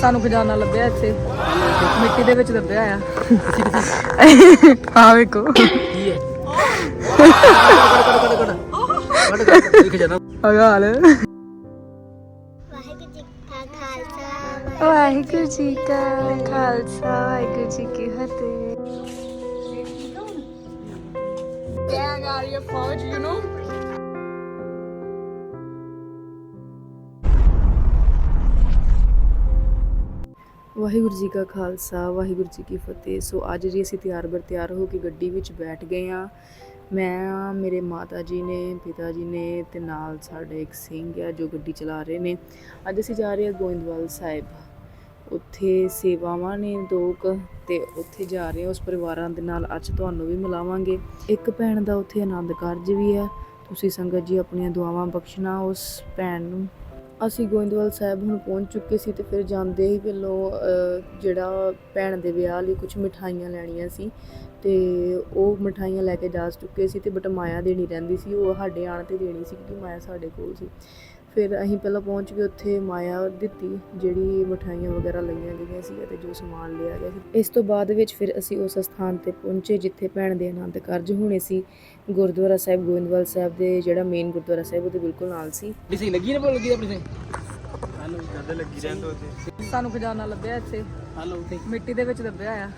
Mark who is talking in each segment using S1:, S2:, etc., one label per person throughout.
S1: ਸਾਨੂੰ ਖਜ਼ਾਨਾ ਲੱਭਿਆ ਇੱਥੇ। ਮਿੱਟੀ ਦੇ ਵਿੱਚ ਦੱਬਿਆ ਆ। ਆ ਵੇਖੋ।
S2: ਕੀ ਹੈ? ਕੱਢ ਕੱਢ
S1: ਹਾਲ
S3: ਵਾਹਿਗੁਰੂ ਜੀ ਕਾ ਖਾਲਸਾ ਵਾਹਿਗੁਰੂ ਜੀ ਕੀ ਫਤਿਹ।
S1: your you know?
S3: Waheguru ji ਕਾ ਖਾਲਸਾ, ਵਾਹਿਗੁਰੂ ਜੀ ਕੀ ਫਤਿਹ। ਸੋ ਅੱਜ ਜੀ ਅਸੀਂ ਤਿਆਰ ਬਰ ਤਿਆਰ ਹੋ ਕੇ ਗੱਡੀ ਵਿੱਚ ਬੈਠ ਗਏ ਆ ਮੈਂ, ਮੇਰੇ ਮਾਤਾ ਜੀ ਨੇ, ਪਿਤਾ ਜੀ ਨੇ ਤੇ ਨਾਲ ਸਾਡੇ ਇੱਕ ਸਿੰਘ ਆ ਜੋ ਗੱਡੀ ਚਲਾ ਰਹੇ ਨੇ। ਅੱਜ ਅਸੀਂ ਜਾ ਰਹੇ ਹਾਂ ਗੋਇੰਦਵਾਲ ਸਾਹਿਬ। ਉੱਥੇ ਸੇਵਾਵਾਂ ਨੇ ਦੋ ਕੁ ਤੇ ਉੱਥੇ ਜਾ ਰਹੇ ਹਾਂ ਉਸ ਪਰਿਵਾਰਾਂ ਦੇ ਨਾਲ। ਅੱਜ ਤੁਹਾਨੂੰ ਵੀ ਮਿਲਾਵਾਂਗੇ। ਇੱਕ ਭੈਣ ਦਾ ਉੱਥੇ ਆਨੰਦ ਕਾਰਜ ਵੀ ਹੈ। ਤੁਸੀਂ ਸੰਗਤ ਜੀ ਆਪਣੀਆਂ ਦੁਆਵਾਂ ਬਖਸ਼ਣਾ, ਉਸ ਭੈਣ ਨੂੰ ਅਸੀਂ ਗੋਇੰਦਵਾਲ ਸਾਹਿਬ ਹੁਣ ਪਹੁੰਚ ਚੁੱਕੇ ਸੀ ਤੇ ਫਿਰ ਜਾਂਦੇ ਹੀ ਪਹਿਲੋਂ ਜਿਹੜਾ ਭੈਣ ਦੇ ਵਿਆਹ ਲਈ ਕੁਝ ਮਿਠਾਈਆਂ ਲੈਣੀਆਂ ਸੀ ਤੇ ਉਹ ਮਿਠਾਈਆਂ ਲੈ ਕੇ ਜਾ ਚੁੱਕੇ ਸੀ ਤੇ ਬਟ ਮਾਇਆ ਦੇਣੀ ਰਹਿੰਦੀ ਸੀ, ਉਹ ਸਾਡੇ ਆਣ ਤੇ ਦੇਣੀ ਸੀ ਕਿਉਂਕਿ ਮਾਇਆ ਸਾਡੇ ਕੋਲ ਸੀ। ਫਿਰ ਅਸੀਂ ਪਹਿਲਾਂ ਪਹੁੰਚ ਕੇ ਉੱਥੇ ਮਾਇਆ ਦਿੱਤੀ ਜਿਹੜੀ ਮਠਾਈਆਂ ਵਗੈਰਾ ਲਈਆਂ ਗਈਆਂ ਸੀ ਅਤੇ ਜੋ ਸਮਾਨ ਲਿਆ ਗਿਆ ਸੀ। ਇਸ ਤੋਂ ਬਾਅਦ ਵਿੱਚ ਫਿਰ ਅਸੀਂ ਉਸ ਸਥਾਨ ਤੇ ਪਹੁੰਚੇ ਜਿੱਥੇ ਭੈਣ ਦੇ ਆਨੰਦ ਕਾਰਜ ਹੋਣੇ ਸੀ। ਗੁਰਦੁਆਰਾ ਸਾਹਿਬ ਗੋਇੰਦਵਾਲ ਸਾਹਿਬ ਦੇ ਜਿਹੜਾ ਮੇਨ ਗੁਰਦੁਆਰਾ ਸਾਹਿਬ ਉਹਦੇ ਬਿਲਕੁਲ ਨਾਲ ਸੀ।
S2: ਸਹੀ ਲੱਗੀ ਨਾ ਬੋਲ ਲੱਗੀ ਆਪਣੀ ਸਹੀ? ਹਲੋ ਜ਼ਿਆਦਾ ਲੱਗੀ ਰਹਿੰਦਾ ਉੱਥੇ।
S1: ਸਾਨੂੰ ਖਜ਼ਾਨਾ ਲੱਭਿਆ ਇੱਥੇ।
S2: ਹਲੋ ਉੱਥੇ।
S1: ਮਿੱਟੀ ਦੇ ਵਿੱਚ ਦੱਬਿਆ ਆ।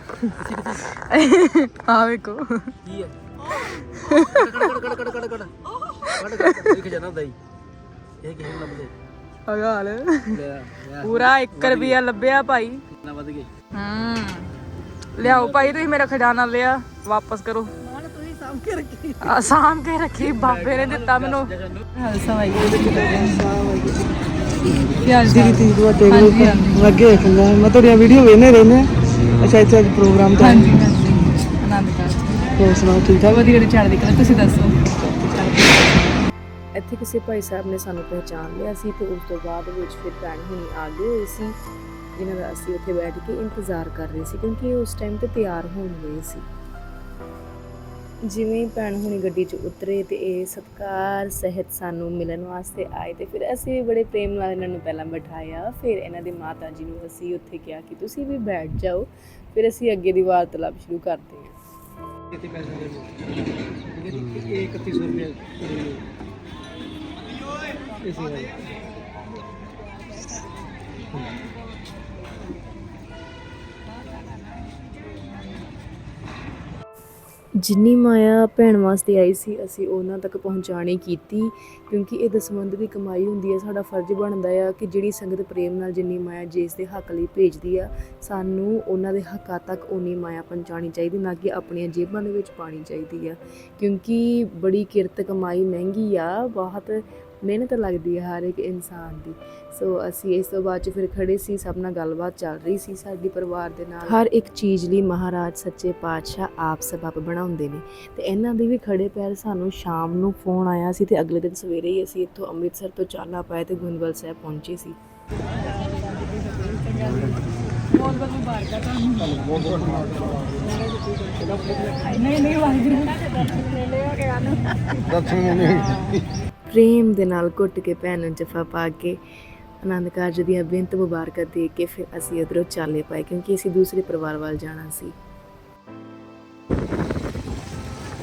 S1: ਆ ਵੇਖੋ।
S2: ਕੀ ਹੈ ਕੱਢ ਕੱਢ ਕੱਢ ਕੱਢ ਕੱਢ ਕੱਢ ਕੱਢ ਕੱਢ ਦੇਖ ਜਾਣਾ ਦਈ ਇਹ ਲੱਭਦੇ
S1: ਹਾਲ ਪੂਰਾ 1 ਰੁਪਿਆ ਲੱਭਿਆ ਭਾਈ।
S2: ਨਾ ਵੱਧ ਗਏ?
S1: ਹੂੰ। ਲਿਆਓ ਭਾਈ ਤੁਸੀਂ ਮੇਰਾ ਖਜ਼ਾਨਾ ਲਿਆ। ਵਾਪਸ ਕਰੋ।
S2: ਤੁਸੀਂ ਸਾਂਭ ਕੇ ਰੱਖੀ।
S1: ਆ ਸਾਂਭ ਕੇ ਰੱਖੀ। ਬਾਬੇ ਨੇ ਦਿੱਤਾ ਮੈਨੂੰ। ਸਵਾਈ ਕੀ ਹਾਲ ਚਾਲ
S4: ਤੀ। ਗਰੁੱਪ ਅੱਗੇ ਦੇਖੂੰਗਾ। ਮੈਂ ਤੁਹਾਡੀਆਂ ਵੀਡੀਓ ਵੇਖਨੇ ਰਹਿੰਦੇ ਅੱਛਾ ਇੱਥੇ ਅੱਜ ਪ੍ਰੋਗਰਾਮ ਤਾਂ
S1: ਹਾਂਜੀ ਹਾਂਜੀ। ਆਨੰਦ ਕਾਰਜ।
S4: ਹੋਰ ਸੁਣਾਓ ਠੀਕ ਠਾਕ?
S1: ਵਧੀਆ। ਚੜ੍ਹਦੀ ਕਲਾ। ਤੁਸੀਂ ਦੱਸੋ?
S3: ਕਿਸੇ ਭਾਈ ਸਾਹਿਬ ਨੇ ਸਾਨੂੰ ਪਹਿਚਾਨ ਲਿਆ ਸੀ ਤੇ ਉਸ ਤੋਂ ਬਾਅਦ ਵਿੱਚ ਫਿਰ ਭੈਣ ਹੁਣੀ ਆ ਗਏ ਹੋਏ ਸੀ, ਜਿਨ੍ਹਾਂ ਦਾ ਅਸੀਂ ਉੱਥੇ ਬੈਠ ਕੇ ਇੰਤਜ਼ਾਰ ਕਰ ਰਹੇ ਸੀ ਕਿਉਂਕਿ ਉਸ ਟਾਈਮ ਤੇ ਤਿਆਰ ਹੋਣ ਗਏ ਸੀ। ਜਿਵੇਂ ਭੈਣ ਹੁਣੀ ਗੱਡੀ 'ਚ ਉਤਰੇ ਤੇ ਇਹ ਸਤਕਾਰ, ਸਹਿਤ ਸਾਨੂੰ ਮਿਲਣ ਵਾਸਤੇ ਆਏ ਤੇ ਫਿਰ ਅਸੀਂ ਵੀ ਬੜੇ ਪ੍ਰੇਮ ਨਾਲ ਇਹਨਾਂ ਨੂੰ ਪਹਿਲਾਂ ਬਿਠਾਇਆ, ਫਿਰ ਇਹਨਾਂ ਦੇ ਮਾਤਾ ਜੀ ਨੂੰ ਅਸੀਂ ਉੱਥੇ ਕਿਹਾ ਕਿ ਤੁਸੀਂ ਵੀ ਬੈਠ ਜਾਓ, ਫਿਰ ਅਸੀਂ ਅੱਗੇ ਦੀ ਵਾਰਤਾਲਾਪ ਸ਼ੁਰੂ ਕਰਦੇ ਹਾਂ।
S2: ਕਿਤੇ ਪੈਸੇ ਦੇ ਇਹ 3100 ਰੁਪਏ। ਇਸੇ ਵਾਲੀ
S3: ਜਿੰਨੀ ਮਾਇਆ ਭੈਣ ਵਾਸਤੇ ਆਈ ਸੀ, ਅਸੀਂ ਉਹਨਾਂ ਤੱਕ ਪਹੁੰਚਾਣੀ ਕੀਤੀ, ਕਿਉਂਕਿ ਇਹ ਦਸਵੰਧ ਦੀ ਕਮਾਈ ਹੁੰਦੀ ਹੈ, ਸਾਡਾ ਫਰਜ਼ ਬਣਦਾ ਆ ਕਿ ਜਿਹੜੀ ਸੰਗਤ ਪ੍ਰੇਮ ਨਾਲ ਜਿੰਨੀ ਮਾਇਆ ਜਿਸ ਦੇ ਹੱਕ ਲਈ ਭੇਜਦੀ ਆ, ਸਾਨੂੰ ਉਹਨਾਂ ਦੇ ਹੱਕਾਂ ਤੱਕ ਉਨੀ ਮਾਇਆ ਪਹੁੰਚਾਣੀ ਚਾਹੀਦੀ, ਨਾ ਕਿ ਆਪਣੀਆਂ ਜੇਬਾਂ ਦੇ ਵਿੱਚ ਪਾਣੀ ਚਾਹੀਦੀ ਆ। ਕਿਉਂਕਿ ਬੜੀ ਕਿਰਤ ਕਮਾਈ ਮਹਿੰਗੀ ਆ, ਬਹੁਤ ਮਿਹਨਤ ਲੱਗਦੀ ਹੈ ਹਰ ਇੱਕ ਇਨਸਾਨ ਦੀ। ਸੋ ਅਸੀਂ ਇਸ ਤੋਂ ਬਾਅਦ ਚ ਫਿਰ ਖੜੇ ਸੀ ਸਭ ਨਾਲ ਗੱਲਬਾਤ ਚੱਲ ਰਹੀ ਸੀ ਸਾਡੀ ਪਰਿਵਾਰ ਦੇ ਨਾਲ। ਹਰ ਇੱਕ ਚੀਜ਼ ਲਈ ਮਹਾਰਾਜ ਸੱਚੇ ਪਾਤਸ਼ਾਹ ਆਪ ਸਬਬ ਬਣਾਉਂਦੇ ਨੇ। ਤੇ ਇਹਨਾਂ ਦੇ ਵੀ ਖੜੇ ਪੈਰ ਸਾਨੂੰ ਸ਼ਾਮ ਨੂੰ ਫੋਨ ਆਇਆ ਸੀ ਤੇ ਅਗਲੇ ਦਿਨ ਸਵੇਰੇ ਹੀ ਅਸੀਂ ਇੱਥੋਂ ਅੰਮ੍ਰਿਤਸਰ ਤੋਂ ਚਾਲਾ ਪਾਏ ਤੇ ਗੁੰਦਵਲ ਸਾਹਿਬ ਪਹੁੰਚੇ ਸੀ।
S1: ਬਹੁਤ ਬਹੁਤ ਮੁਬਾਰਕਾਂ ਤੁਹਾਨੂੰ ਨਹੀਂ ਨਹੀਂ ਵਾਹਿਗੁਰੂ
S3: ਪ੍ਰੇਮ ਦੇ ਨਾਲ ਘੁੱਟ ਕੇ ਭੈਣ ਨੂੰ ਜਫਾ ਪਾ ਕੇ ਆਨੰਦ ਕਾਰਜ ਦੀਆਂ ਬੇਨਤ ਮੁਬਾਰਕਾਂ ਦੇ ਕੇ ਫਿਰ ਅਸੀਂ ਉਧਰੋਂ ਚਾਲੇ ਪਾਏ ਕਿਉਂਕਿ ਅਸੀਂ ਦੂਸਰੇ ਪਰਿਵਾਰ ਵੱਲ ਜਾਣਾ ਸੀ।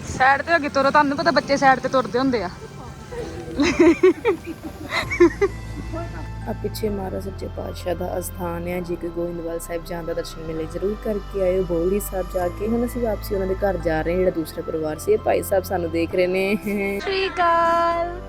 S1: ਸਾਈਡ ਤੇ ਅੱਗੇ ਤੁਰੋ ਤੁਹਾਨੂੰ ਪਤਾ ਬੱਚੇ ਸਾਈਡ ਤੇ ਤੁਰਦੇ ਹੁੰਦੇ ਆ।
S3: ਆ ਪਿੱਛੇ ਮਹਾਰਾਜ ਸੱਚੇ ਪਾਤਸ਼ਾਹ ਦਾ ਅਸਥਾਨ ਹੈ ਜੇ ਕੋਈ ਗੋਇੰਦਵਾਲ ਸਾਹਿਬ ਜਾਣ ਦਾ ਦਰਸ਼ਨ ਮਿਲੇ ਜ਼ਰੂਰ ਕਰਕੇ ਆਇਓ। ਬੋਲੀ ਸਾਹਿਬ ਜਾ ਕੇ ਹੁਣ ਅਸੀਂ ਵਾਪਸੀ ਉਹਨਾਂ ਦੇ ਘਰ ਜਾ ਰਹੇ ਹਾਂ ਜਿਹੜਾ ਦੂਸਰਾ ਪਰਿਵਾਰ ਸੀ। ਇਹ ਭਾਈ ਸਾਹਿਬ ਸਾਨੂੰ ਦੇਖ ਰਹੇ ਨੇ।
S1: ਸ਼੍ਰੀਕਾਲ ਕੀ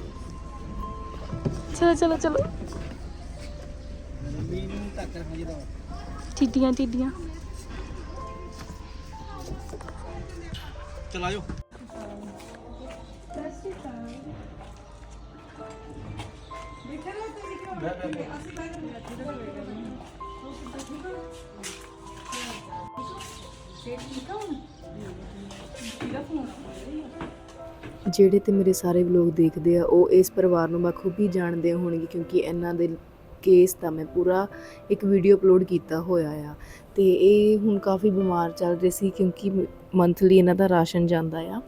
S3: चलो
S1: चलो चलो टिड्डियाँ टिड्डियाँ चलो आयो Thank
S2: you.
S3: ਜਿਹੜੇ ਤੇ ਮੇਰੇ ਸਾਰੇ ਵਲੋਗ ਦੇਖਦੇ ਆ, ਉਹ ਇਸ ਪਰਿਵਾਰ ਨੂੰ ਬਖੂਬੀ ਜਾਣਦੇ ਹੋਣਗੇ ਕਿਉਂਕਿ ਇਹਨਾਂ ਦੇ ਕੇਸ ਦਾ ਮੈਂ ਪੂਰਾ ਇੱਕ ਵੀਡੀਓ ਅਪਲੋਡ ਕੀਤਾ ਹੋਇਆ ਆ। ਤੇ ਇਹ ਹੁਣ ਕਾਫੀ ਬਿਮਾਰ ਚੱਲ ਰਹੇ ਸੀ ਕਿਉਂਕਿ ਮੰਥਲੀ ਇਹਨਾਂ ਦਾ ਰਾਸ਼ਨ ਜਾਂਦਾ ਆ।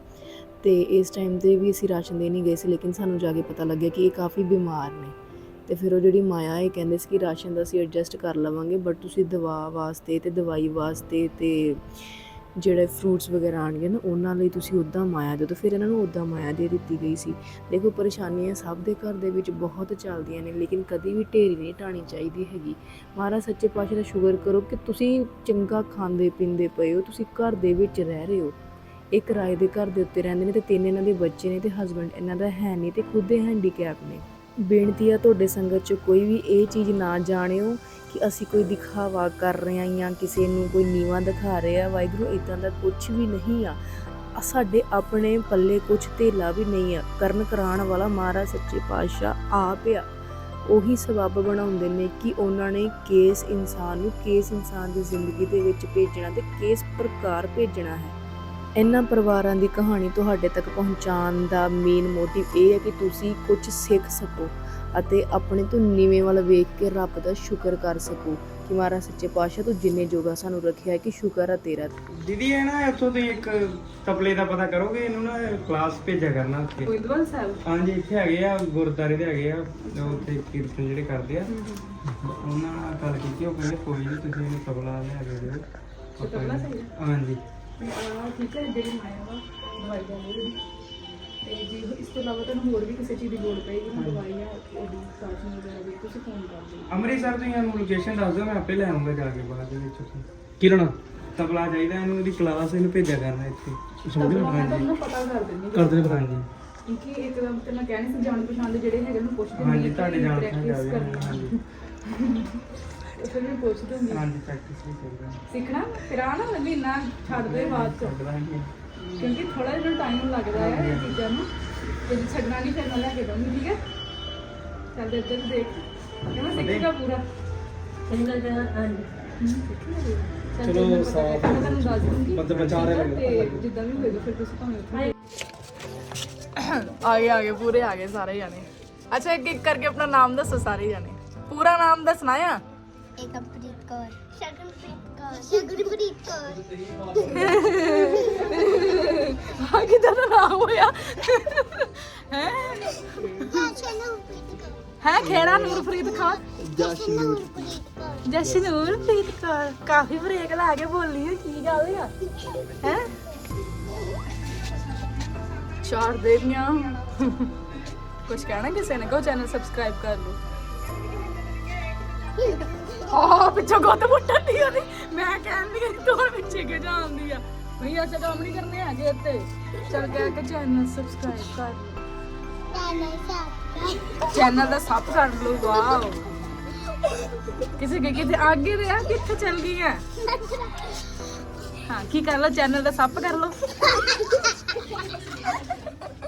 S3: ਤੇ ਇਸ ਟਾਈਮ ਤੇ ਵੀ ਅਸੀਂ ਰਾਸ਼ਨ ਦੇਣ ਨਹੀਂ ਗਏ ਸੀ, ਲੇਕਿਨ ਸਾਨੂੰ ਜਾ ਕੇ ਪਤਾ ਲੱਗਿਆ ਕਿ ਇਹ ਕਾਫੀ ਬਿਮਾਰ ਨੇ। ਤੇ ਫਿਰ ਉਹ ਜਿਹੜੀ ਮਾਇਆ ਇਹ ਕਹਿੰਦੇ ਸੀ ਕਿ ਰਾਸ਼ਨ ਦਾ ਅਸੀਂ ਐਡਜਸਟ ਕਰ ਲਵਾਂਗੇ ਬਟ ਤੁਸੀਂ ਦਵਾ ਵਾਸਤੇ ਤੇ ਦਵਾਈ ਵਾਸਤੇ ਤੇ ਜਿਹੜੇ ਫਰੂਟਸ ਵਗੈਰਾ ਆਣਗੇ ਨਾ, ਉਹਨਾਂ ਲਈ ਤੁਸੀਂ ਉੱਦਾਂ ਮਾਇਆ ਦੇ ਦਿਓ ਫਿਰ ਇਹਨਾਂ ਨੂੰ ਉੱਦਾਂ ਮਾਇਆ ਦੇ ਦਿੱਤੀ ਗਈ ਸੀ। ਦੇਖੋ, ਪਰੇਸ਼ਾਨੀਆਂ ਸਭ ਦੇ ਘਰ ਦੇ ਵਿੱਚ ਬਹੁਤ ਚੱਲਦੀਆਂ ਨੇ, ਲੇਕਿਨ ਕਦੀ ਵੀ ਢੇਰੀ ਨਹੀਂ ਟਾਣੀ ਚਾਹੀਦੀ ਹੈਗੀ। ਮਹਾਰਾਜ ਸੱਚੇ ਪਾਤਸ਼ਾਹ ਦਾ ਸ਼ੁਕਰ ਕਰੋ ਕਿ ਤੁਸੀਂ ਚੰਗਾ ਖਾਂਦੇ ਪੀਂਦੇ ਪਏ ਹੋ, ਤੁਸੀਂ ਘਰ ਦੇ ਵਿੱਚ ਰਹਿ ਰਹੇ ਹੋ। ਇੱਕ ਰਾਏ ਦੇ ਘਰ ਦੇ ਉੱਤੇ ਰਹਿੰਦੇ ਨੇ ਤੇ ਤਿੰਨ ਇਹਨਾਂ ਦੇ ਬੱਚੇ ਨੇ ਤੇ ਹਸਬੰਡ ਇਹਨਾਂ ਦਾ ਹੈ ਨਹੀਂ ਤੇ ਖੁਦ ਦੇ ਹੈਂਡੀਕੈਪ ਨੇ। ਬੇਨਤੀ ਆ ਤੁਹਾਡੇ ਸੰਗਤ 'ਚ ਕੋਈ ਵੀ ਇਹ ਚੀਜ਼ ਨਾ ਜਾਣਿਓ ਕਿ ਅਸੀਂ ਕੋਈ ਦਿਖਾਵਾ ਕਰ ਰਹੇ ਹਾਂ ਜਾਂ ਕਿਸੇ ਨੂੰ ਕੋਈ ਨੀਵਾ ਦਿਖਾ ਰਹੇ ਆ ਵਾਹਿਗੁਰੂ ਇਦਾਂ ਦਾ ਕੁਝ ਵੀ ਨਹੀਂ ਆ। ਸਾਡੇ ਆਪਣੇ ਪੱਲੇ ਕੁਝ ਧੇਲਾ ਵੀ ਨਹੀਂ ਆ। ਕਰਨ ਕਰਾਉਣ ਵਾਲਾ ਮਹਾਰਾਜ ਸੱਚੇ ਪਾਤਸ਼ਾਹ ਆਪ ਆ। ਉਹੀ ਸਬਬ ਬਣਾਉਂਦੇ ਨੇ ਕਿ ਉਹਨਾਂ ਨੇ ਕੇਸ ਇਨਸਾਨ ਨੂੰ ਕੇਸ ਇਨਸਾਨ ਦੀ ਜ਼ਿੰਦਗੀ ਦੇ ਵਿੱਚ ਭੇਜਣਾ ਤੇ ਕਿਸ ਪ੍ਰਕਾਰ ਭੇਜਣਾ ਹੈ। ਇਹਨਾਂ ਪਰਿਵਾਰਾਂ ਦੀ ਕਹਾਣੀ ਤੁਹਾਡੇ ਤੱਕ ਪਹੁੰਚਾਉਣ ਦਾ ਮੇਨ ਮੋਟਿਵ ਇਹ ਹੈ ਕਿ ਤੁਸੀਂ ਕੁਝ ਸਿੱਖ ਸਕੋ। ਅਤੇ ਆਪਣੇ ਤੋਂ ਨੀਵੇਂ ਵੱਲ ਵੇਖ ਕੇ ਰੱਬ ਦਾ ਸ਼ੁਕਰ ਕਰ ਸਕੋ ਕਿ ਮਹਾਰਾਜ ਸੱਚੇ ਪਾਤਸ਼ਾਹ ਤੂੰ ਜਿੰਨੇ ਜੋਗਾ ਸਾਨੂੰ ਰੱਖਿਆ ਹੈ ਕਿ ਸ਼ੁਕਰ ਆ ਤੇਰਾ।
S4: ਦੀਦੀ ਇਹ ਨਾ ਇੱਥੋਂ ਦੀ ਇੱਕ ਤਬਲੇ ਦਾ ਪਤਾ ਕਰੋਗੇ ਇਹਨੂੰ ਨਾ ਕਲਾਸ ਭੇਜਿਆ ਕਰਨਾ ਉੱਥੇ।
S3: ਗੋਇੰਦਵਾਲ ਸਾਹਿਬ?
S4: ਹਾਂਜੀ ਇੱਥੇ ਹੈਗੇ ਆ ਗੁਰਦਾਰੇ ਦੇ ਹੈਗੇ ਆ ਉਹ ਉੱਥੇ ਕੀਰਤਨ ਜਿਹੜੇ ਕਰਦੇ ਆ। ਉਹਨਾਂ ਨਾਲ ਗੱਲ ਕੀਤੀ ਉਹ ਕਹਿੰਦੇ ਕੋਈ ਨਹੀਂ ਤੁਸੀਂ ਇਹਨੂੰ ਤਬਲਾ ਲੈ ਕੇ ਦਿਓ। ਤਬਲਾ ਹਾਂਜੀ।
S3: ਠੀਕ ਹੈ ਜਿਹੜੀ ਮਾਇਆ ਵਾ ਦਵਾਈ ਦਾ ਲੋੜ ਤੇ ਜੇ ਇਸ ਤੋਂ ਇਲਾਵਾ ਤੁਹਾਨੂੰ ਹੋਰ ਵੀ ਕਿਸੇ ਚੀਜ਼ ਦੀ ਲੋੜ ਪਏਗੀ ਤਾਂ ਦਵਾਈਆਂ ਉਹਦੀ ਸਾਥੀ ਵਗੈਰਾ ਦੀ ਤੁਸੀਂ ਫੋਨ ਕਰ ਦਿਓ।
S4: ਅੰਮ੍ਰਿਤਸਰ ਤੋਂ ਇਹਨੂੰ ਲੋਕੇਸ਼ਨ ਦੱਸ ਦਿਓ ਮੈਂ ਆਪੇ ਲੈ ਆਉਂਗਾ ਜਾ ਕੇ ਬਾਅਦ ਦੇ ਵਿੱਚ ਉੱਥੇ।
S2: ਕੀ ਲੈਣਾ?
S4: ਤਬਲਾ ਚਾਹੀਦਾ ਇਹਨੂੰ ਇਹਦੀ ਕਲਾਸ ਇਹਨੂੰ ਭੇਜਿਆ ਕਰਨਾ ਇੱਥੇ।
S2: ਸਮਝ
S3: ਮੈਂ
S2: ਹਾਂਜੀ।
S3: ਤੁਹਾਨੂੰ ਪਤਾ ਕਰ ਦਿੰਦੀ
S2: ਕਰਦੇ ਨੇ
S4: ਹਾਂਜੀ।
S3: ਕਿਉਂਕਿ ਇੱਕਦਮ ਤੇ ਮੈਂ ਕਹਿਣੀ ਸੀ ਜਾਣ ਪਛਾਣ ਦੇ ਜਿਹੜੇ ਹੈਗੇ ਨੂੰ ਪੁੱਛਦੇ
S4: ਹਾਂਜੀ
S3: ਕਿ
S4: ਤੁਹਾਡੇ ਜਾਣ ਪਛਾਣ ਜਾਵੇ
S3: ਕਰਨੀ।
S4: ਹਾਂਜੀ।
S3: ਤੇ ਫਿਰ ਮੈਂ ਪੁੱਛਦੀ ਹੁੰਦੀ
S4: ਹਾਂਜੀ ਪ੍ਰੈਕਟਿਸ ਵੀ ਕਰਦਾ।
S3: ਸਿੱਖਣਾ? ਫਿਰ ਆ ਨਾ ਮਹੀਨਾ ਛੱਡ ਦੇ ਬਾਅਦ ਚ।
S4: ਕਰਦਾ ਹਾਂ
S3: ਕਿਉਂਕਿ ਥੋੜਾ ਜਿਹਾ ਟਾਈਮ ਲੱਗਦਾ ਹੈ ਇਹ ਚੀਜ਼ਾਂ ਨੂੰ ਤੇ ਜੇ ਛੱਡਣਾ ਨਹੀਂ ਫਿਰ ਮੈਂ ਲੈ ਕੇ ਦਊਂਗੀ ਠੀਕ ਹੈ ਚੱਲ ਦੇ ਇੱਧਰ ਦੇਖ ਕਹਿੰਦਾ ਸਿੱਖੇਗਾ ਪੂਰਾ ਸਿੰਗਲ ਦਾ
S2: ਚਲੋ ਸਾਥ
S3: ਮੈਂ ਤੁਹਾਨੂੰ ਦੱਸ ਦੂੰਗੀ
S2: ਮਤਲਬ ਬਚਾ ਰਹੇ ਨੇ।
S3: ਤੇ ਜਿੱਦਾਂ ਵੀ ਹੋਏਗਾ ਫਿਰ ਤੁਸੀਂ ਭਾਵੇਂ ਉੱਥੇ ਆ ਗਏ ਆ ਗਏ ਪੂਰੇ ਆ ਗਏ ਸਾਰੇ ਜਾਣੇ ਅੱਛਾ ਇੱਕ ਇੱਕ ਕਰਕੇ ਆਪਣਾ ਨਾਮ ਦੱਸੋ ਸਾਰੇ ਜਾਣੇ ਪੂਰਾ ਨਾਮ ਦੱਸਣਾ ਆ
S5: ਏਕਮਪ੍ਰੀਤ ਕੌਰ ਸ਼ਗਨਪ੍ਰੀਤ ਕੌਰ ਸ਼ਗਨਪ੍ਰੀਤ ਕੌਰ
S3: ਆ ਕਿਦਾਂ ਦਾ ਨਾਮ ਹੋਇਆ ਹੈ
S5: ਹਾਂ ਸ਼ਗਨਪ੍ਰੀਤ ਕੌਰ
S3: ਹੈ ਖੇੜਾ ਨੂਰਪ੍ਰੀਤ ਖਾਨ
S5: ਜਸ਼ਨੂਰਪ੍ਰੀਤ ਕੌਰ
S3: ਜਸ਼ਨੂਰਪ੍ਰੀਤ ਕੌਰ ਕਾਫੀ ਬ੍ਰੇਕ ਲਾ ਕੇ ਬੋਲੀ ਹੈ ਕੀ ਗੱਲ ਆ ਹੈ ਚਾਰ ਦੇਵੀਆਂ ਕੁਝ ਕਹਿਣਾ ਕਿਸੇ ਨੇ ਕੋ ਚੈਨਲ ਸਬਸਕ੍ਰਾਈਬ ਕਰ ਲਓ ਆ ਪਿੱਛੋਂ ਗੁੱਤ ਮੁੱਟਣ ਦੀ ਉਹਦੀ ਮੈਂ ਕਹਿੰਦੀ ਹਾਂ ਤੂੰ ਹੁਣ ਪਿੱਛੇ ਕਿ ਜਾਂਦੀ ਆ? ਨਹੀਂ ਐਸਾ ਕੰਮ ਨਹੀਂ ਕਰਨੇ ਹੈਗੇ ਇੱਥੇ। ਚਲ ਕਹਿ ਕੇ ਚੈਨਲ ਸਬਸਕ੍ਰਾਈਬ ਕਰ ਚੈਨਲ ਦਾ ਸੱਪ ਕਰ ਲਓ ਵਾਓ। ਕਿਸੇ ਕੇ ਕਿਤੇ ਅੱਗੇ ਦੇ ਆ ਕਿੱਥੇ ਚੱਲ ਗਈ ਹੈ ਹਾਂ ਕੀ ਕਰ ਲਓ ਚੈਨਲ ਦਾ ਸੱਪ ਕਰ ਲਓ।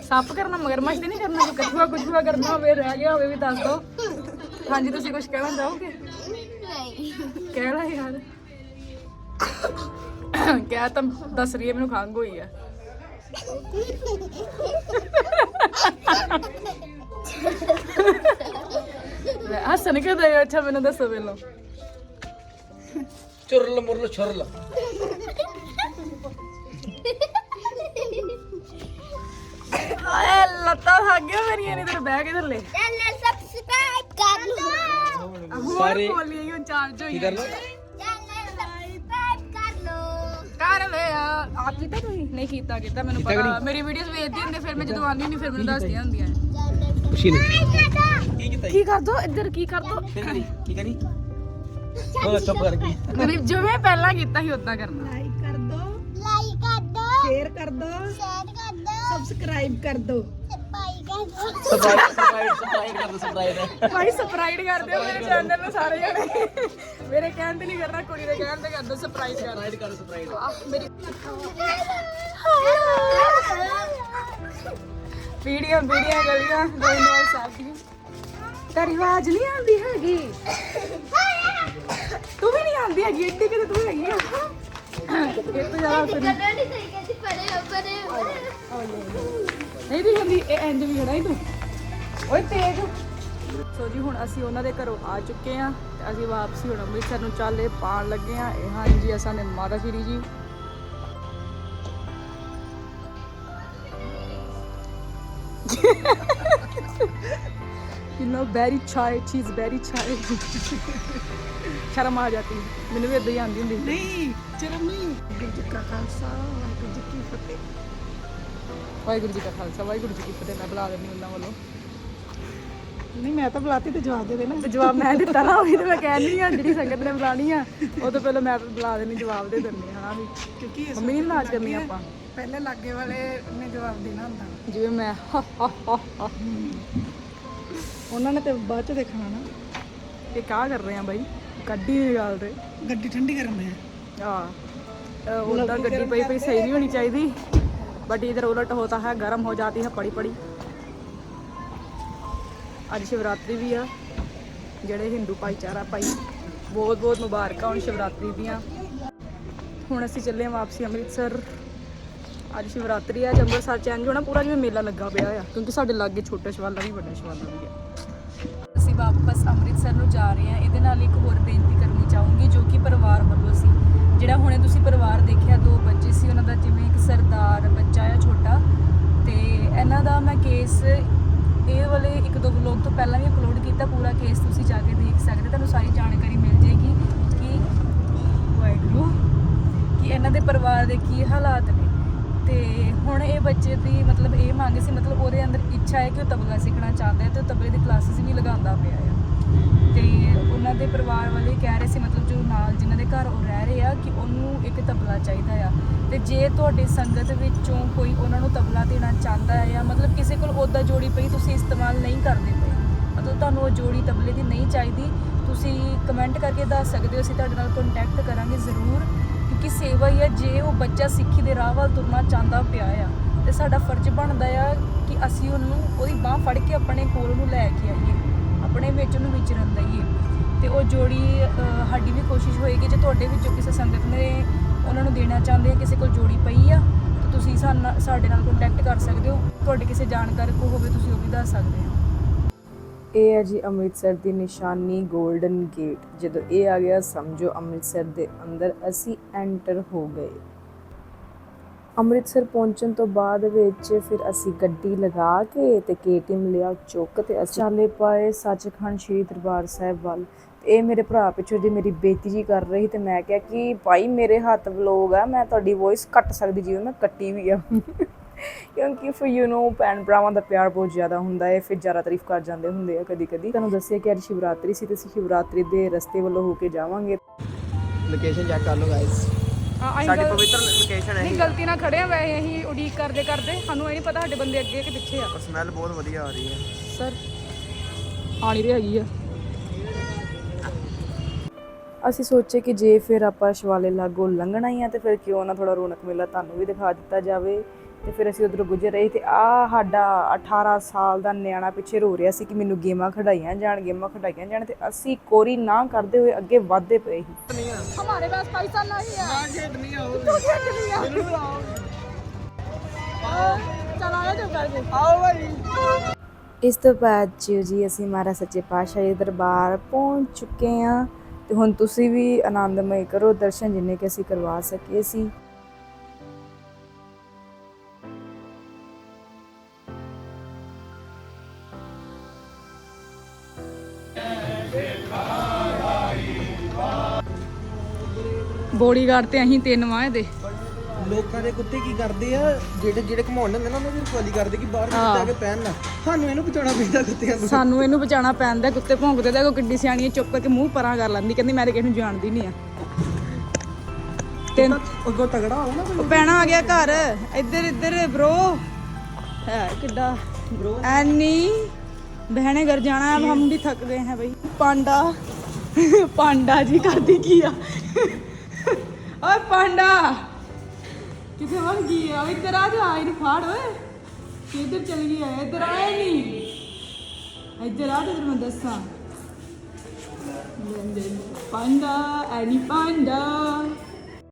S3: ਸੱਪ ਕਰਨਾ ਮਗਰਮੱਛ ਤੇ ਨਹੀਂ ਕਰਨਾ ਕੋਈ ਕਛੂਆ ਕੁਛੂਆ ਕਰਨਾ ਹੋਵੇ ਰਹਿ ਗਿਆ ਹੋਵੇ ਵੀ ਦੱਸ ਦਿਓ ਹਾਂਜੀ ਤੁਸੀਂ ਕੁਝ ਕਹਿਣਾ ਚਾਹੋਗੇ?
S5: ਨਹੀਂ
S3: ਕਹਿਣਾ ਯਾਰ। ਕਹਿ ਤਾਂ ਦੱਸ ਰਹੀ ਹੈ ਮੈਨੂੰ ਖੰਘ ਹੋਈ ਆ ਲੈ ਹੱਸਣ ਕੇ ਦੇ ਅੱਛਾ ਮੈਨੂੰ ਦੱਸੋ ਪਹਿਲਾਂ।
S2: ਚੁਰਲ ਮੁਰਲ ਛੁਰਲ।
S3: ਓਏ ਲੱਤਾਂ ਥੱਕ ਗਿਆ ਮੇਰੀਆਂ ਨੇ ਤੇਰੇ ਬਹਿ ਕੇ ਥੱਲੇ।
S5: ਚੈਨਲ ਸਬਸਕ੍ਰਾਈਬ ਕਰ ਲਓ।
S2: ਸਾਰੇ-
S3: ਬੋਲੀ ਚਾਰਜ ਹੋਈ
S2: ਕੀ
S5: ਕਰ ਲਓ?
S3: ਕਰ ਲੈ ਆ। ਆ ਕੀਤਾ ਤੁਸੀਂ ਨਹੀਂ ਕੀਤਾ ਕੀਤਾ। ਮੈਨੂੰ
S2: ਕੀਤਾ ਕਿ
S3: ਪਤਾ।
S2: ਨਹੀਂ?
S3: ਮੇਰੀ ਵੀਡੀਓਜ਼ ਵੇਖਦੀ ਹੁੰਦੇ ਫਿਰ ਮੈਂ ਜਦੋਂ ਆਉਂਦੀ ਹੁੰਦੀ ਫਿਰ ਮੈਨੂੰ ਦੱਸਦੀਆਂ ਹੁੰਦੀਆਂ
S2: ਖੁਸ਼ੀ ਨਹੀਂ ਕੀ ਕੀਤਾ
S3: ਕੀ ਕਰ ਦੋ? ਇੱਧਰ ਕੀ ਕਰ ਦੋ?
S2: ਫਿਰ ਕਰੀ। ਕੀ ਕਰੀ? ਹੋ ਚੁੱਪ ਕਰ ਗਈ।
S3: ਮਤਲਬ ਜਿਵੇਂ ਪਹਿਲਾਂ ਕੀਤਾ ਸੀ ਉਦਾਂ ਕਰਨਾ।
S5: ਲਾਈਕ ਕਰ ਦੋ। ਸ਼ੇਅਰ ਕਰ ਦੋ। ਸ਼ੇਅਰ ਕਰ ਦੋ। ਸਬਸਕ੍ਰਾਈਬ ਕਰ ਦੋ। ਸਬਸਕ੍ਰਾਈਬ
S2: ਸਬਸਕ੍ਰਾਈਬ ਸਬਸਕ੍ਰਾਈਬ ਕਰ ਦੋ ਸਬਸਕ੍ਰਾਈਬ
S3: ਭਾਈ ਸਬਸਕ੍ਰਾਈਬ ਕਰ। ਦਿਓ ਮੇਰੇ ਚੈਨਲ ਨੂੰ ਸਾਰੇ ਜਣੇ। ਮੇਰੇ ਕਹਿਣ ਤੇ ਨਹੀਂ ਕਰਨਾ ਕੁੜੀ ਦੇ ਕਹਿਣ ਤੇ ਕਰ। ਦਿਓ ਸਰਪ੍ਰਾਈਜ਼ ਕਰ
S2: ਸਬਸਕ੍ਰਾਈਬ ਕਰ। ਸਬਸਕ੍ਰਾਈਬ
S3: ਆਹ, ਮੇਰੀ ਵੀਡੀਓ ਵੀਡੀਓ ਗਲੀਆਂ ਗੋਇੰਦਵਾਲ ਸਾਹਿਬ ਦੀ। ਤੇਰੀ ਆਵਾਜ਼ ਨਹੀਂ ਆਉਂਦੀ ਹੈਗੀ। ਤੂੰ ਵੀ ਨਹੀਂ ਆਉਂਦੀ ਹੈਗੀ ਏਡੀ ਕਿਤੇ ਤੂੰ ਹੈਗੀ ਆ।
S1: ਇਹ ਤੋਂ ਜ਼ਿਆਦਾ ਫਿਰ।
S6: ਨਹੀਂ ਤਰੀਕੇ ਸੀ
S1: ਇਹ ਇੰਜ ਵੀ ਖੜਾ ਹੀ ਤੂੰ। ਓਏ ਤੇਜ। ਸੋ ਜੀ, ਹੁਣ ਅਸੀਂ ਉਹਨਾਂ ਦੇ ਘਰੋਂ ਆ ਚੁੱਕੇ ਆ ਤੇ ਅਸੀਂ ਵਾਪਸੀ ਹੁਣ ਅੰਮ੍ਰਿਤਸਰ ਨੂੰ ਚੱਲੇ ਪਾਣ ਲੱਗੇ ਆ ਇਹ ਹਾਂ ਜੀ, ਅਸਾਂ ਨੇ ਮਾਤਾ ਸ਼੍ਰੀ ਜੀ। ਯੂ نو ਵੈਰੀ ਚਾਈ ਚੀਜ਼ ਵੈਰੀ ਚਾਈ ਸ਼ਰਮ ਆ ਜਾਂਦੀ। ਮੈਨੂੰ ਵੀ ਇਦਾਂ ਹੀ ਆਉਂਦੀ ਹੁੰਦੀ
S5: ਨਹੀਂ ਚਰਮ ਨਹੀਂ। ਗੁਰੂ ਜੀ ਕਾ ਖਾਲਸਾ, ਵਾਹਿਗੁਰੂ ਜੀ ਕੀ ਫਤਿਹ।
S1: ਵਾਹਿਗੁਰੂ ਜੀ ਕਾ ਖਾਲਸਾ ਵਾਹਿਗੁਰੂ ਜੀ ਕੀ ਫਤਿਹ ਮੈਂ ਬੁਲਾ ਦਿੰਦੀ ਉਹਨਾਂ ਵੱਲੋਂ।
S5: ਨਹੀਂ ਮੈਂ ਤਾਂ ਬੁਲਾਤੀ ਤੇ ਜਵਾਬ ਦੇ ਦੇਣਾ।
S1: ਤੇ ਜਵਾਬ ਮੈਂ ਦਿੱਤਾ ਨਾ ਉਹੀ ਤੇ ਮੈਂ ਕਹਿੰਦੀ ਆ ਜਿਹੜੀ ਸੰਗਤ ਨੇ ਬੁਲਾਣੀ ਆ ਉਹ ਤੋਂ ਪਹਿਲਾਂ ਮੈਂ ਬੁਲਾ ਦੇਣੀ ਜਵਾਬ ਦੇ ਦਿੰਦੀ ਹਾਂ ਵੀ।
S5: ਕਿਉਂਕਿ
S1: ਮੰਮੀ ਨਹੀਂ ਨਾਚ ਕਰਨੀ ਆਪਾਂ।
S5: ਪਹਿਲੇ ਲਾਗੇ ਵਾਲੇ ਨੇ ਜਵਾਬ ਦੇਣਾ ਹੁੰਦਾ।
S1: ਜਿਵੇਂ ਮੈਂ
S5: ਉਹਨਾਂ ਨੇ ਤੇ ਬਾਅਦ ਚ ਦੇਖਣਾ ਨਾ
S1: ਇਹ ਕਾ ਕਰ ਰਹੇ ਆ ਬਾਈ ਗੱਡੀ ਦੀ ਗੱਲ ਤੇ।
S5: ਗੱਡੀ ਠੰਡੀ ਕਰਨ ਦੇ
S1: ਆ। ਉਲਟਾ ਗੱਡੀ ਪਈ ਪਈ ਸਹੀ ਨਹੀਂ ਹੋਣੀ ਚਾਹੀਦੀ। ਬਟ ਇਧਰ ਉਲਟ ਹੋਤਾ ਹੈ ਗਰਮ ਹੋ ਜਾਤੀ ਹੈ ਪੜੀ ਪੜੀ ਅੱਜ ਸ਼ਿਵਰਾਤਰੀ ਵੀ ਆ ਜਿਹੜੇ ਹਿੰਦੂ ਭਾਈਚਾਰਾ ਭਾਈ ਬਹੁਤ ਬਹੁਤ ਮੁਬਾਰਕਾਂ ਹੁਣ ਸ਼ਿਵਰਾਤਰੀ ਦੀਆਂ ਹੁਣ ਅਸੀਂ ਚੱਲੇ ਹਾਂ ਵਾਪਸੀ ਅੰਮ੍ਰਿਤਸਰ ਅੱਜ ਸ਼ਿਵਰਾਤਰੀ ਆ ਅੰਮ੍ਰਿਤਸਰ ਚ ਇੰਝ ਹੋਣਾ ਪੂਰਾ ਜਿਵੇਂ ਮੇਲਾ ਲੱਗਾ ਪਿਆ ਆ ਕਿਉਂਕਿ ਸਾਡੇ ਲਾਗੇ ਛੋਟਾ ਸ਼ਿਵਾਲਾ ਵੀ ਵੱਡਾ ਸ਼ਿਵਾਲਾ ਵੀ ਹੈ ਅਸੀਂ ਵਾਪਸ ਅੰਮ੍ਰਿਤਸਰ ਨੂੰ ਜਾ ਰਹੇ ਹਾਂ ਇਹਦੇ ਨਾਲ ਇੱਕ ਹੋਰ ਬੇਨਤੀ ਕਰਨੀ ਚਾਹੂੰਗੀ ਜੋ ਕਿ ਪਰਿਵਾਰ ਵੱਲੋਂ ਸੀ ਜਿਹੜਾ ਹੁਣੇ ਤੁਸੀਂ ਪਰਿਵਾਰ ਦੇਖਿਆ ਦੋ ਦਾ ਜਿਵੇਂ ਇੱਕ ਸਰਦਾਰ ਬੱਚਾ ਆ ਛੋਟਾ, ਤੇ ਇਹਨਾਂ ਦਾ ਮੈਂ ਕੇਸ ਇਹ ਵਾਲੇ ਇੱਕ ਦੋ ਵਲੋਗ ਤੋਂ ਪਹਿਲਾਂ ਵੀ ਅਪਲੋਡ ਕੀਤਾ, ਪੂਰਾ ਕੇਸ ਤੁਸੀਂ ਜਾ ਕੇ ਦੇਖ ਸਕਦੇ, ਤੁਹਾਨੂੰ ਸਾਰੀ ਜਾਣਕਾਰੀ ਮਿਲ ਜਾਏਗੀ ਕਿ ਵਾਹਿਗੁਰੂ, ਕਿ ਇਹਨਾਂ ਦੇ ਪਰਿਵਾਰ ਦੇ ਕੀ ਹਾਲਾਤ ਨੇ। ਤੇ ਹੁਣ ਇਹ ਬੱਚੇ ਦੀ ਮਤਲਬ ਇਹ ਮੰਗ ਸੀ, ਮਤਲਬ ਉਹਦੇ ਅੰਦਰ ਇੱਛਾ ਹੈ ਕਿ ਉਹ ਤਬਲਾ ਸਿੱਖਣਾ ਚਾਹੁੰਦਾ ਹੈ ਤੇ ਉਹ ਤਬਲੇ ਦੀ ਕਲਾਸਿਸ ਵੀ ਲਗਾਉਂਦਾ ਪਿਆ ਆ। ਤੇ ਉਹਨਾਂ ਦੇ ਪਰਿਵਾਰ ਵਾਲੇ ਕਹਿ ਰਹੇ ਸੀ, ਮਤਲਬ ਜੋ ਨਾਲ ਜਿਨ੍ਹਾਂ ਦੇ ਘਰ ਉਹ ਰਹਿ ਰਹੇ ਆ, ਕਿ ਉਹਨੂੰ ਇੱਕ ਤਬਲਾ ਚਾਹੀਦਾ ਆ। ਤੇ ਜੇ ਤੁਹਾਡੀ ਸੰਗਤ ਵਿੱਚੋਂ ਕੋਈ ਉਹਨਾਂ ਨੂੰ ਤਬਲਾ ਦੇਣਾ ਚਾਹੁੰਦਾ ਹੈ ਜਾਂ ਮਤਲਬ ਕਿਸੇ ਕੋਲ ਉਹਦਾ ਜੋੜੀ ਪਈ, ਤੁਸੀਂ ਇਸਤੇਮਾਲ ਨਹੀਂ ਕਰਦੇ ਪਏ। ਮਤਲਬ ਤੁਹਾਨੂੰ ਉਹ ਜੋੜੀ ਤਬਲੇ ਦੀ ਨਹੀਂ ਚਾਹੀਦੀ। ਤੁਸੀਂ ਕਮੈਂਟ ਕਰਕੇ ਦੱਸ ਸਕਦੇ ਹੋ, ਅਸੀਂ ਤੁਹਾਡੇ ਨਾਲ ਕੰਟੈਕਟ ਕਰਾਂਗੇ ਜ਼ਰੂਰ, ਕਿਉਂਕਿ ਸੇਵਾ ਹੀ ਹੈ ਜੇ ਉਹ ਬੱਚਾ ਸਿੱਖੀ ਦੇ ਰਾਹ ਵੱਲ ਤੁਰਨਾ ਚਾਹੁੰਦਾ ਪਿਆ ਆ, ਤੇ ਸਾਡਾ ਫਰਜ਼ ਬਣਦਾ ਆ ਕਿ ਅਸੀਂ ਉਹਨੂੰ, ਉਹਦੀ ਬਾਹ ਫੜ ਕੇ ਆਪਣੇ ਕੋਲ ਨੂੰ ਲੈ ਕੇ ਆਈਏ, ਆਪਣੇ ਵਿੱਚ ਉਹਨੂੰ ਵਿਚਰਨ ਦਈਏ। ਤੇ ਉਹ ਜੋੜੀ ਸਾਡੀ ਵੀ ਕੋਸ਼ਿਸ਼ ਹੋਏਗੀ ਜੇ ਤੁਹਾਡੇ ਵਿੱਚੋਂ ਕਿਸੇ ਸੰਗਤ ਨੇ ਉਹਨਾਂ ਨੂੰ ਦੇਣਾ ਚਾਹੁੰਦੇ ਆ, ਕਿਸੇ ਕੋਲ ਜੋੜੀ ਪਈ ਆ, ਤਾਂ ਤੁਸੀਂ ਸਾਡੇ ਨਾਲ ਕੰਟੈਕਟ ਕਰ ਸਕਦੇ ਹੋ। ਤੁਹਾਡੇ ਕਿਸੇ ਜਾਣਕਾਰ ਕੋ ਹੋਵੇ, ਤੁਸੀਂ ਉਹ ਵੀ ਦੱਸ ਸਕਦੇ ਹੋ।
S3: ਇਹ ਹੈ ਜੀ ਅੰਮ੍ਰਿਤਸਰ ਦੀ ਨਿਸ਼ਾਨੀ 골ਡਨ ਗੇਟ ਜਦੋਂ ਇਹ ਆ ਗਿਆ, ਸਮਝੋ ਅੰਮ੍ਰਿਤਸਰ ਦੇ ਅੰਦਰ ਅਸੀਂ ਐਂਟਰ ਹੋ ਗਏ। ਅੰਮ੍ਰਿਤਸਰ ਪਹੁੰਚਣ ਤੋਂ ਬਾਅਦ ਵਿੱਚ ਫਿਰ ਅਸੀਂ ਗੱਡੀ ਲਗਾ ਕੇ ਤੇ ਕੇਟੀਐਮ ਲਿਆ ਚੁੱਕ ਤੇ ਅਸੀਂ ਚਾਲੇ ਪਾਏ ਸੱਚਖੰਡ ਸ੍ਰੀ ਦਰਬਾਰ ਸਾਹਿਬ ਵੱਲ। ਇਹ ਮੇਰੇ ਭਰਾ ਪਿੱਛੋਂ ਦੀ ਮੇਰੀ ਬੇਇੱਜ਼ਤੀ ਜੀ ਕਰ ਰਹੀ ਤੇ ਮੈਂ ਕਿਹਾ ਕਿ ਭਾਈ ਮੇਰੇ ਹੱਥ ਵਲੋਗ ਆ ਮੈਂ ਤੁਹਾਡੀ ਵੌਇਸ ਕੱਟ ਸਕਦੀ ਜਿਵੇਂ ਮੈਂ ਕੱਟੀ ਵੀ ਆ। ਕਿਉਂਕਿ ਫਿਰ ਯੂ نو ਭੈਣ ਭਰਾਵਾਂ ਦਾ ਪਿਆਰ ਬਹੁਤ ਜ਼ਿਆਦਾ ਹੁੰਦਾ ਹੈ ਫਿਰ ਜ਼ਿਆਦਾ ਤਾਰੀਫ ਕਰ ਜਾਂਦੇ ਹੁੰਦੇ ਆ ਕਦੀ ਕਦੀ ਤੁਹਾਨੂੰ ਦੱਸਿਆ ਕਿ ਅੱਜ ਸ਼ਿਵਰਾਤਰੀ ਸੀ ਤੇ ਅਸੀਂ ਸ਼ਿਵਰਾਤਰੀ ਦੇ ਰਸਤੇ ਵੱਲੋਂ ਹੋ ਕੇ ਜਾਵਾਂਗੇ।
S2: ਲੋਕੇਸ਼ਨ ਚੈੱਕ ਕਰ ਲਓ ਗਾਇਸ
S1: ਸਾਡੀ
S2: ਸਾਡੀ ਪਵਿੱਤਰ ਲੋਕੇਸ਼ਨ ਹੈ
S1: ਨਹੀਂ ਗਲਤੀ ਨਾਲ ਖੜੇ ਆ ਵੈਸੇ ਅਸੀਂ ਉਡੀਕ ਕਰਦੇ ਕਰਦੇ ਸਾਨੂੰ ਇਹ ਨਹੀਂ ਪਤਾ ਸਾਡੇ ਬੰਦੇ ਅੱਗੇ ਕਿ ਪਿੱਛੇ ਆ।
S2: ਸਮੈਲ ਬਹੁਤ ਵਧੀਆ ਆ ਰਹੀ ਹੈ।
S1: ਸਰ ਆਣੀ ਰਹੀ ਹੈਗੀ ਆ।
S3: ਅਸੀਂ ਸੋਚੇ ਕਿ ਜੇ ਫਿਰ ਆਪਾਂ ਸ਼ਿਵਾਲੇ ਲਾਗੋਂ ਲੰਘਣਾ ਹੀ ਆ ਤੇ ਫਿਰ ਕਿਉਂ ਨਾ ਥੋੜਾ ਰੌਣਕ ਮੇਲਾ ਤੁਹਾਨੂੰ ਵੀ ਦਿਖਾ ਦਿੱਤਾ ਜਾਵੇ ਤੇ ਫਿਰ ਅਸੀਂ ਉਧਰ ਗੁਜ਼ਰ ਰਹੇ ਤੇ ਆ ਸਾਡਾ 18 ਸਾਲ ਦਾ ਨਿਆਣਾ ਪਿੱਛੇ ਰੋ ਰਿਹਾ ਸੀ ਕਿ ਮੈਨੂੰ ਗੇਮਾਂ ਖੜਾਈਆਂ ਜਾਣ ਗੇਮਾਂ ਖੜਾਈਆਂ ਜਾਣ ਤੇ ਅਸੀਂ ਕੋਰੀ ਨਾ ਕਰਦੇ ਹੋਏ ਅੱਗੇ ਵਧਦੇ ਪਏ ਸੀ।
S1: ਹਮਾਰੇ ਪਾਸ ਪੈਸਾ ਨਹੀਂ ਹੈ।
S2: ਨਾ ਖੇਡ ਨਹੀਂ ਆਓ
S1: ਤੂੰ ਖੇਡ ਲਿਆ ਚਲ ਆਇਆ ਜੋ ਕਰਕੇ
S2: ਆਓ ਭਾਈ।
S3: ਇਸ ਤੋਂ ਬਾਅਦ ਜੀ ਜੀ ਅਸੀਂ ਮਹਾਰਾ ਸੱਚੇ ਪਾਤਸ਼ਾਹ ਦੇ ਦਰਬਾਰ ਪਹੁੰਚ ਚੁੱਕੇ ਹਾਂ। ਤੇ ਹੁਣ ਤੁਸੀਂ ਵੀ ਆਨੰਦਮਈ ਕਰੋ, ਦਰਸ਼ਨ ਜਿੰਨੇ ਕਿ ਅਸੀਂ ਕਰਵਾ ਸਕੀਏ ਸੀ।
S1: ਬੋਡੀਗਾਰਡ ਤੇ ਅਸੀਂ ਤਿੰਨ ਵਾਂ ਦੇ
S2: ਲੋਕਾਂ ਦੇ ਕੁੱਤੇ ਕੀ ਕਰਦੇ ਆ? ਜਿਹੜੇ ਜਿਹੜੇ ਘਮਾਉਣ ਹੁੰਦੇ ਨਾ ਉਹਨਾਂ ਦੀ ਰਖਵਾਲੀ ਕਰਦੇ ਕਿ ਬਾਹਰ ਜਾ ਕੇ ਪੈਣ ਸਾਨੂੰ ਇਹਨੂੰ ਬਚਾਉਣਾ ਪੈਂਦਾ ਕੁੱਤਿਆਂ ਤੋਂ
S1: ਸਾਨੂੰ ਇਹਨੂੰ ਬਚਾਉਣਾ ਪੈਂਦਾ ਕੁੱਤੇ ਭੌਂਕਦੇ ਤੇ ਕੋ ਕਿੱਡੀ ਸਿਆਣੀ ਚੁੱਪ ਕਰਕੇ ਮੂੰਹ ਪਰਾਂ ਕਰ ਲੈਂਦੀ ਕਹਿੰਦੀ ਮੈਂ ਤਾਂ ਕਿਸੇ ਨੂੰ ਜਾਣਦੀ ਨਹੀਂ ਆ। ਤੇ
S2: ਅੱਗੋਂ ਤਗੜਾ ਹੋ ਨਾ
S1: ਕੋਈ ਪੈਣਾ ਆ ਗਿਆ ਘਰ। ਇੱਧਰ ਇੱਧਰ ਬ్రో ਹੈ ਕਿੱਡਾ? ਬ్రో ਐਨੀ ਬਹਿਣੇ ਘਰ ਜਾਣਾ ਹੈ ਹਮ ਵੀ ਥੱਕ ਗਏ ਹੈ ਬਈ। ਪਾਂਡਾ। ਪਾਂਡਾ ਜੀ ਕਰਦੀ ਕੀ ਆ? ਓਏ ਪਾਂਡਾ। ਕਿੱਥੇ ਵਗ ਗਈ ਆ ਇੱਧਰ ਆ ਜਾ, ਇਹਨੂੰ ਫਾੜ ਓਏ। ਕਿੱਧਰ ਚਲ ਗਈ ਆ, ਇੱਧਰ ਆਏ ਨਹੀਂ ਇੱਧਰ ਆ ਤੇ ਮੈਂ ਦੱਸਾਂ। ਪਾਂਡਾ, ਐਨੀ ਪਾਂਡਾ।